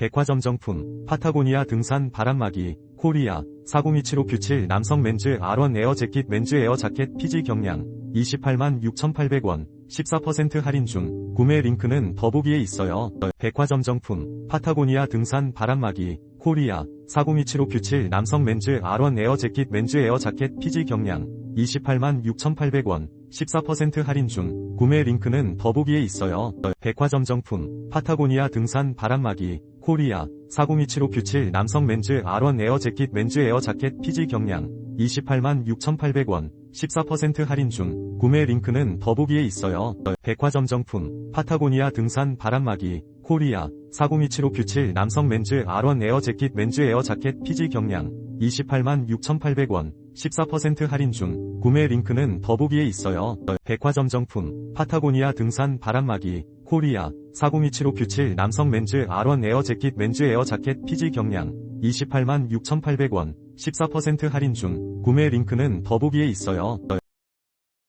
백화점 정품, 파타고니아 등산 바람막이, 코리아, 4027호 뷰칠 남성 맨즈 R1 에어 재킷 맨즈 에어 자켓 피지 경량, 28만 6,800원, 14% 할인 중, 구매 링크는 더보기에 있어요. 백화점 정품, 파타고니아 등산 바람막이, 코리아, 4027호 뷰칠 남성 맨즈 R1 에어 재킷 맨즈 에어 자켓 피지 경량, 28만 6,800원, 14% 할인 중, 구매 링크는 더보기에 있어요. 백화점 정품, 파타고니아 등산 바람막이, 코리아, 4027호 뷰칠 남성 맨즈 R1 에어 재킷 맨즈 에어 자켓 피지 경량, 28만 6,800원, 14% 할인 중, 구매 링크는 더보기에 있어요. 백화점 정품, 파타고니아 등산 바람막이, 코리아, 4027호 뷰칠 남성 맨즈 R1 에어 재킷 맨즈 에어 자켓 피지 경량, 28만 6,800원, 14% 할인 중, 구매 링크는 더보기에 있어요. 백화점 정품, 파타고니아 등산 바람막이, 코리아, 4027호 뷰칠 남성 맨즈 R1 에어 재킷 맨즈 에어 자켓 피지 경량, 28만 6,800원, 14% 할인 중, 구매 링크는 더보기에 있어요.